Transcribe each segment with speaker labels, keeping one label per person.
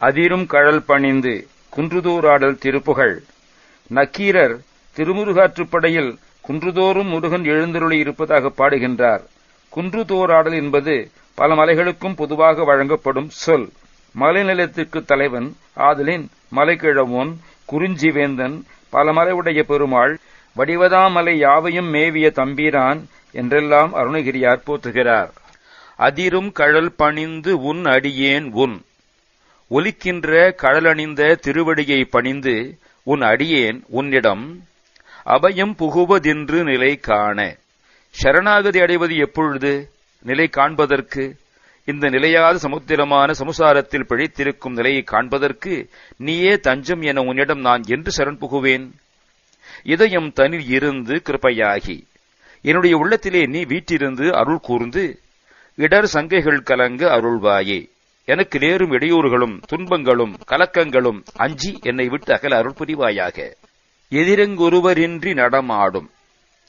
Speaker 1: அதிரும் கழல் பணிந்து குன்றுதூராடல் திருப்புகழ் நக்கீரர் திருமுருகாற்றுப்படையில் குன்றுதோறும் முருகன் எழுந்தருளி இருப்பதாக பாடுகின்றார். குன்றுதோராடல் என்பது பல மலைகளுக்கும் பொதுவாக வழங்கப்படும் சொல். மலைநிலத்திற்கு தலைவன் ஆதலின் மலைக்கிழவோன் குறிஞ்சிவேந்தன் பல மலையுடைய பெருமாள் வடிவதாமலை யாவையும் மேவிய தம்பீரான் என்றெல்லாம் அருணகிரியார் போற்றுகிறார். அதிரும் கழல் பணிந்து உன் அடியேன் உன். ஒலிக்கின்ற கடலணிந்த திருவடியை பணிந்து உன் அடியேன் உன்னிடம் அபயம் புகுவதென்று நிலை காண. சரணாகதி அடைவது எப்பொழுது? நிலை காண்பதற்கு. இந்த நிலையாத சமுத்திரமான சமுசாரத்தில் பிழைத்திருக்கும் நிலையை காண்பதற்கு நீயே தஞ்சம் என உன்னிடம் நான் என்று சரண் புகுவேன். இதயம் தனில் இருந்து கிருப்பையாகி என்னுடைய உள்ளத்திலே நீ வீற்றிருந்து அருள் கூர்ந்து இடர் சங்கைகள் கலங்க அருள்வாயே. எனக்கு நேரும் இடையூறுகளும் துன்பங்களும் கலக்கங்களும் அஞ்சி என்னை விட்டு அகல அருள் புரிவாயாக எதிரங்கொருவரின்றி நடமாடும்.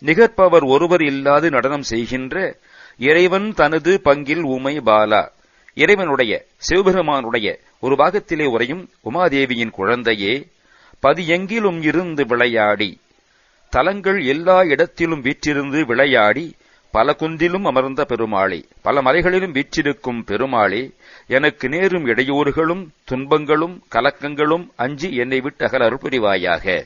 Speaker 1: நிகர்ப்பவர் ஒருவர் இல்லாது நடனம் செய்கின்ற இறைவன் தனது பங்கில் உமை பாலா. இறைவனுடைய சிவபெருமானுடைய ஒரு பாகத்திலே உரையும் உமாதேவியின் குழந்தையே பதியெங்கிலும் இருந்து விளையாடி தலங்கள் எல்லா இடத்திலும் வீற்றிருந்து விளையாடி பல குன்றிலும் அமர்ந்த பெருமாளி பல மலைகளிலும் வீற்றிருக்கும் பெருமாளி எனக்கு நேரும் இடையூறுகளும் துன்பங்களும் கலக்கங்களும் அஞ்சி என்னை விட்டு அகல அருள் புரிவாயாக.